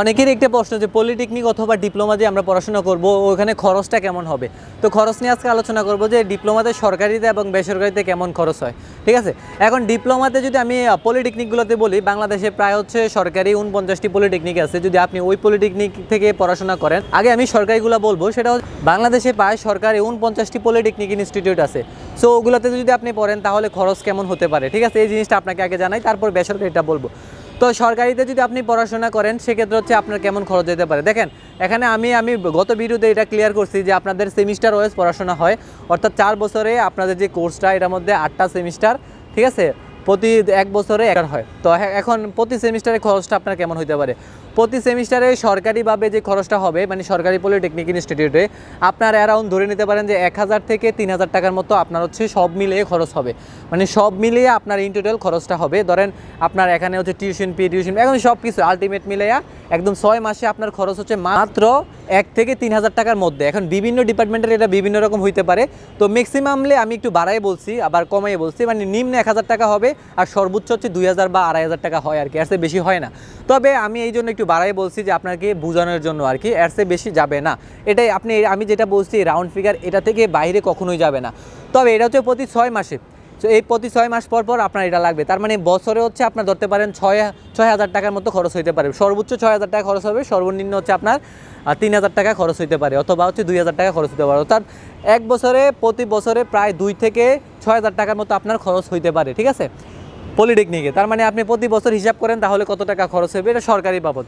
অনেকেরই একটা প্রশ্ন যে পলিটেকনিক অথবা ডিপ্লোমা যে আমরা পড়াশোনা করব, ওখানে খরচটা কেমন হবে? তো খরচ নিয়ে আজকে আলোচনা করব যে ডিপ্লোমাতে সরকারিতে এবং বেসরকারিতে কেমন খরচ হয়, ঠিক আছে? এখন ডিপ্লোমাতে যদি আমি পলিটেকনিকগুলোতে বলি, বাংলাদেশে প্রায় হচ্ছে সরকারি উনপঞ্চাশটি পলিটেকনিক আছে। যদি আপনি ওই পলিটেকনিক থেকে পড়াশোনা করেন, আগে আমি সরকারিগুলো বলব, সেটা বাংলাদেশে প্রায় সরকারি উনপঞ্চাশটি পলিটেকনিক ইনস্টিটিউট আছে। সো ওগুলোতে যদি আপনি পড়েন, তাহলে খরচ কেমন হতে পারে, ঠিক আছে? এই জিনিসটা আপনাকে আগে জানাই, তারপর বেসরকারিটা বলব। তো সরকারিতে যদি আপনি পড়াশোনা করেন, সেক্ষেত্রে হচ্ছে আপনার কেমন খরচ যেতে পারে? দেখেন, এখানে আমি আমি গত ভিডিওতে এটা ক্লিয়ার করছি যে আপনাদের সেমিস্টার ওয়েজ পড়াশোনা হয়। অর্থাৎ চার বছরে আপনাদের যে কোর্সটা এটার মধ্যে আটটা সেমিস্টার ঠিক আছে? প্রতি এক বছরে একটা হয়। তো এ- এখন প্রতি সেমিস্টারে খরচটা আপনার কেমন হতে পারে? প্রতি সেমিস্টারে সরকারিভাবে যে খরচটা হবে মানে সরকারি পলিটেকনিক ইনস্টিটিউটে, আপনার অ্যারাউন্ড ধরে নিতে পারেন যে এক হাজার থেকে তিন হাজার টাকার মতো আপনার হচ্ছে সব মিলিয়ে খরচ হবে। মানে সব মিলিয়ে আপনার ইন টোটাল খরচটা হবে। ধরেন আপনার এখানে হচ্ছে টিউশন পি টিউশন এখন সব কিছু আলটিমেট মিলিয়ে একদম ছয় মাসে আপনার খরচ হচ্ছে মাত্র এক থেকে তিন হাজার টাকার মধ্যে। এখন বিভিন্ন ডিপার্টমেন্টের এটা বিভিন্ন রকম হইতে পারে। তো ম্যাক্সিমামলে আমি একটু বাড়াই বলছি, আবার কমাই বলছি মানে নিম্ন এক হাজার টাকা হবে আর সর্বোচ্চ হচ্ছে দুই হাজার বা আড়াই হাজার টাকা হয় আর কি, এর চেয়ে বেশি হয় না। তবে আমি এই জন্য একটু বাড়াই বলছি যে আপনাকে বোঝানোর জন্য আর কি, এর চেয়ে বেশি যাবে না। এটাই আপনি, আমি যেটা বলছি রাউন্ড ফিগার এটা থেকে বাইরে কখনোই যাবে না। তবে এটা হচ্ছে প্রতি ছয় মাসে। তো এই প্রতি ছয় মাস পর পর আপনার এটা লাগবে। তার মানে বছরে হচ্ছে আপনার ধরতে পারেন ছয় ছয় হাজার টাকার মতো খরচ হইতে পারে। সর্বোচ্চ ছয় হাজার টাকা খরচ হবে, সর্বনিম্ন হচ্ছে আপনার তিন হাজার টাকা খরচ হইতে পারে, অথবা হচ্ছে দুই হাজার টাকা খরচ হতে পারে। অর্থাৎ এক বছরে, প্রতি বছরে প্রায় দুই থেকে ছয় হাজার টাকার মতো আপনার খরচ হইতে পারে, ঠিক আছে? পলিটেকনিকে তার মানে আপনি প্রতি বছর হিসাব করেন তাহলে কত টাকা খরচ হবে, এটা সরকারি বাবদ।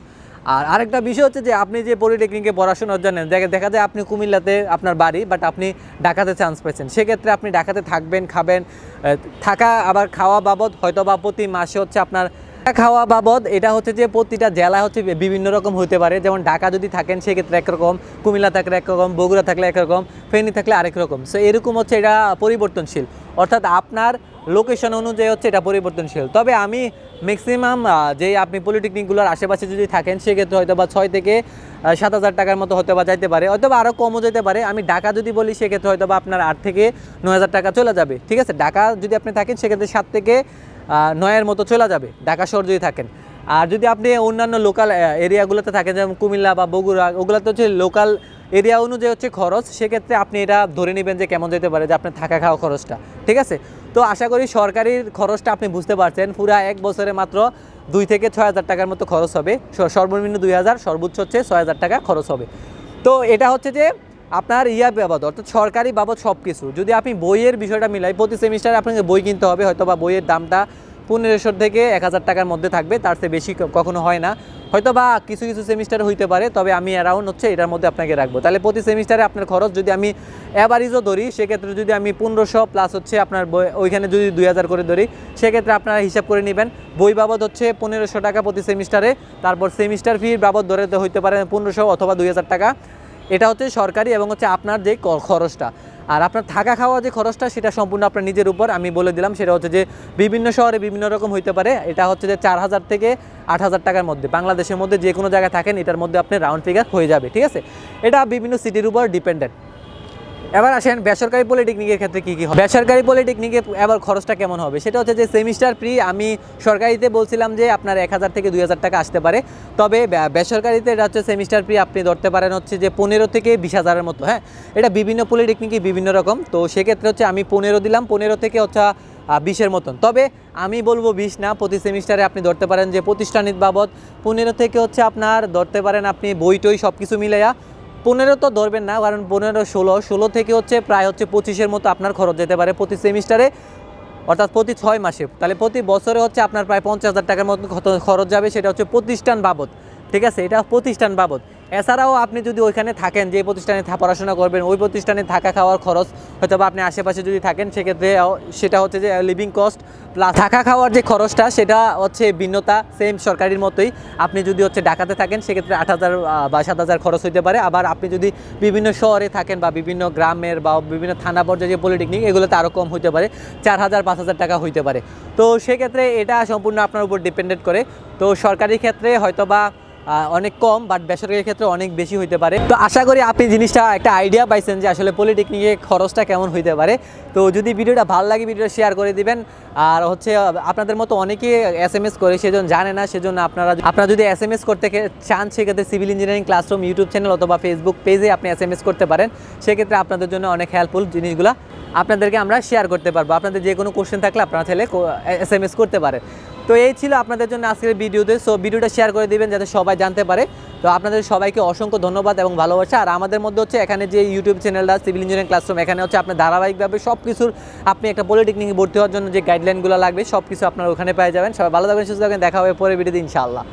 আর আরেকটা বিষয় হচ্ছে যে আপনি যে পলিটেকনিকে পড়াশোনার জন্য দেখা দেখা যায় আপনি কুমিল্লাতে আপনার বাড়ি বাট আপনি ঢাকাতে চান্স পেয়েছেন। সেক্ষেত্রে আপনি ঢাকাতে থাকবেন, খাবেন থাকা আবার খাওয়া বাবদ হয়তো বা প্রতি মাসে হচ্ছে আপনার খাওয়া বাবদ, এটা হচ্ছে যে প্রতিটা জেলা হচ্ছে বিভিন্ন রকম হতে পারে। যেমন ঢাকা যদি থাকেন, সেক্ষেত্রে একরকম কুমিল্লা থাকলে একরকম বগুড়া থাকলে একরকম ফেনী থাকলে আরেক রকম। সো এরকম হচ্ছে এটা পরিবর্তনশীল। অর্থাৎ আপনার লোকেশন অনুযায়ী হচ্ছে এটা পরিবর্তনশীল। তবে আমি ম্যাক্সিমাম যে আপনি পলিটেকনিকগুলোর আশেপাশে যদি থাকেন, সেক্ষেত্রে হয়তো বা ছয় থেকে সাত হাজার টাকার মতো হয়তো বা যাইতে পারে, হয়তো বা আরও কমও যেতে পারে। আমি ঢাকা যদি বলি, সেক্ষেত্রে হয়তো বা আপনার আট থেকে নয় হাজার টাকা চলে যাবে। ঠিক আছে? ঢাকা যদি আপনি থাকেন, সেক্ষেত্রে সাত থেকে নয়ের মতো চলে যাবে, ঢাকা শহর যদি থাকেন। আর যদি আপনি অন্যান্য লোকাল এরিয়াগুলোতে থাকেন, যেমন কুমিল্লা বা বগুড়া, ওগুলোতে হচ্ছে লোকাল এরিয়া অনুযায়ী হচ্ছে খরচ। সেক্ষেত্রে আপনি এটা ধরে নেবেন যে কেমন যেতে পারে যে আপনার থাকা খাওয়া খরচটা। ঠিক আছে? তো আশা করি সরকারির খরচটা আপনি বুঝতে পারছেন। পুরা এক বছরে মাত্র দুই থেকে ছয় হাজার টাকার মতো খরচ হবে। সর্বনিম্ন দুই হাজার, সর্বোচ্চ হচ্ছে ছয় হাজার টাকা খরচ হবে। তো এটা হচ্ছে যে আপনার ইয়া বাবদ, অর্থাৎ সরকারি বাবদ সব কিছু যদি আপনি বইয়ের বিষয়টা মিলাই, প্রতি সেমিস্টারে আপনাকে বই কিনতে হবে হয়তো বা বইয়ের দামটা পনেরোশো থেকে এক হাজার টাকার মধ্যে থাকবে, তার চেয়ে বেশি কখনো হয় না। হয়তো বা কিছু কিছু সেমিস্টার হইতে পারে, তবে আমি অ্যারাউন্ড হচ্ছে এটার মধ্যে আপনাকে রাখব। তাহলে প্রতি সেমিস্টারে আপনার খরচ যদি আমি অ্যাভারেজও ধরি, সেক্ষেত্রে যদি আমি পনেরোশো প্লাস হচ্ছে আপনার ওইখানে যদি দুই হাজার করে ধরি, সেক্ষেত্রে আপনারা হিসাব করে নেবেন। বই বাবদ হচ্ছে পনেরোশো টাকা প্রতি সেমিস্টারে তারপর সেমিস্টার ফি বাবদ ধরে হইতে পারে পনেরোশো অথবা দুই হাজার টাকা। এটা হচ্ছে সরকারি এবং হচ্ছে আপনার যে খরচটা। আর আপনার থাকা খাওয়া যে খরচটা, সেটা সম্পূর্ণ আপনার নিজের উপর। আমি বলে দিলাম, সেটা হচ্ছে যে বিভিন্ন শহরে বিভিন্ন রকম হইতে পারে। এটা হচ্ছে যে চার হাজার থেকে আট হাজার টাকার মধ্যে। বাংলাদেশের মধ্যে যে কোনো জায়গায় থাকেন, এটার মধ্যে আপনি রাউন্ড ফিগার হয়ে যাবে, ঠিক আছে? এটা বিভিন্ন সিটির উপর ডিপেন্ডেন্ট এবার আসেন বেসরকারি পলিটেকনিকের ক্ষেত্রে কী কী হবে? বেসরকারি পলিটেকনিকে এবার খরচটা কেমন হবে? সেটা হচ্ছে যে সেমিস্টার ফ্রি আমি সরকারিতে বলছিলাম যে আপনার এক হাজার থেকে দুই হাজার টাকা আসতে পারে। তবে বেসরকারিতে এটা হচ্ছে সেমিস্টার ফ্রি আপনি ধরতে পারেন হচ্ছে যে পনেরো থেকে বিশ হাজারের মতো হ্যাঁ? এটা বিভিন্ন পলিটেকনিকে বিভিন্ন রকম। তো সেক্ষেত্রে হচ্ছে আমি পনেরো দিলাম, পনেরো থেকে হচ্ছে বিশের মতন। তবে আমি বলব বিশ না, প্রতি সেমিস্টারে আপনি ধরতে পারেন যে প্রতিষ্ঠানিক বাবদ পনেরো থেকে হচ্ছে আপনার ধরতে পারেন আপনি বই টই সব কিছু মিলাইয়া পনেরো তো ধরবেন না, কারণ পনেরো, ষোলো ষোলো থেকে হচ্ছে প্রায় হচ্ছে পঁচিশের মতো আপনার খরচ যেতে পারে প্রতি সেমিস্টারে, অর্থাৎ প্রতি ছয় মাসে। তাহলে প্রতি বছরে হচ্ছে আপনার প্রায় পঞ্চাশ হাজার টাকার মতো খরচ যাবে, সেটা হচ্ছে প্রতিষ্ঠান বাবদ। ঠিক আছে? এটা প্রতিষ্ঠান বাবদ। এছাড়াও আপনি যদি ওইখানে থাকেন, যে প্রতিষ্ঠানে পড়াশোনা করবেন, ওই প্রতিষ্ঠানে থাকা খাওয়ার খরচ হয়তো বা আপনি আশেপাশে যদি থাকেন, সেক্ষেত্রে সেটা হচ্ছে যে লিভিং কস্ট প্লাস থাকা খাওয়ার যে খরচটা, সেটা হচ্ছে ভিন্নতা সেম সরকারির মতোই। আপনি যদি হচ্ছে ঢাকাতে থাকেন, সেক্ষেত্রে আট হাজার বা সাত হাজার খরচ হইতে পারে। আবার আপনি যদি বিভিন্ন শহরে থাকেন বা বিভিন্ন গ্রামের বা বিভিন্ন থানা পর্যায়ে যে পলিটেকনিক এগুলোতে আরও কম হইতে পারে, চার হাজার, পাঁচ হাজার টাকা হইতে পারে। তো সেক্ষেত্রে এটা সম্পূর্ণ আপনার উপর ডিপেন্ডেন্ট করে। তো সরকারি ক্ষেত্রে হয়তো বা অনেক কম বাট বেসরকারি ক্ষেত্রে অনেক বেশি হইতে পারে। তো আশা করি আপনি জিনিসটা একটা আইডিয়া পাইছেন যে আসলে পলিটেকনিকে খরচটা কেমন হইতে পারে। তো যদি ভিডিওটা ভালো লাগে, ভিডিওটা শেয়ার করে দিবেন। আর হচ্ছে, আপনাদের মতো অনেকেই এস এম এস করে, সেজন্য জানে না, সেজন্য আপনারা আপনারা যদি এস এম এস করতে চান, সেক্ষেত্রে civil engineering classroom YouTube channel অথবা ফেসবুক পেজে আপনি এস এম এস করতে পারেন। সেক্ষেত্রে আপনাদের জন্য অনেক হেল্পফুল জিনিসগুলো। আপনাদেরকে আমরা শেয়ার করতে পারব। আপনাদের যে কোনো কোশ্চেন থাকলে আপনারা চাইলে এস এম এস করতে পারেন। তো এই ছিল আপনাদের জন্য আজকের ভিডিওতে। সো ভিডিওটা শেয়ার করে দিবেন যাতে সবাই জানতে পারে। তো আপনাদের সবাইকে অসংখ্য ধন্যবাদ এবং ভালোবাসা। আর আমাদের মধ্যে হচ্ছে এখানে যে ইউটিউব চ্যানেলটা সিভিল ইঞ্জিনিয়ারিং ক্লাসরুম এখানে হচ্ছে আপনার ধারাবাহিকভাবে সব কিছুর আপনি একটা পলিটেকনিকে ভর্তি হওয়ার জন্য যে গাইডলাইনগুলো লাগবে সব কিছু আপনারা ওখানে পেয়ে যাবেন। সবাই ভালো থাকবেন, সুস্থ থাকবেন। দেখা হবে পরের ভিডিওতে ইনশাআল্লাহ।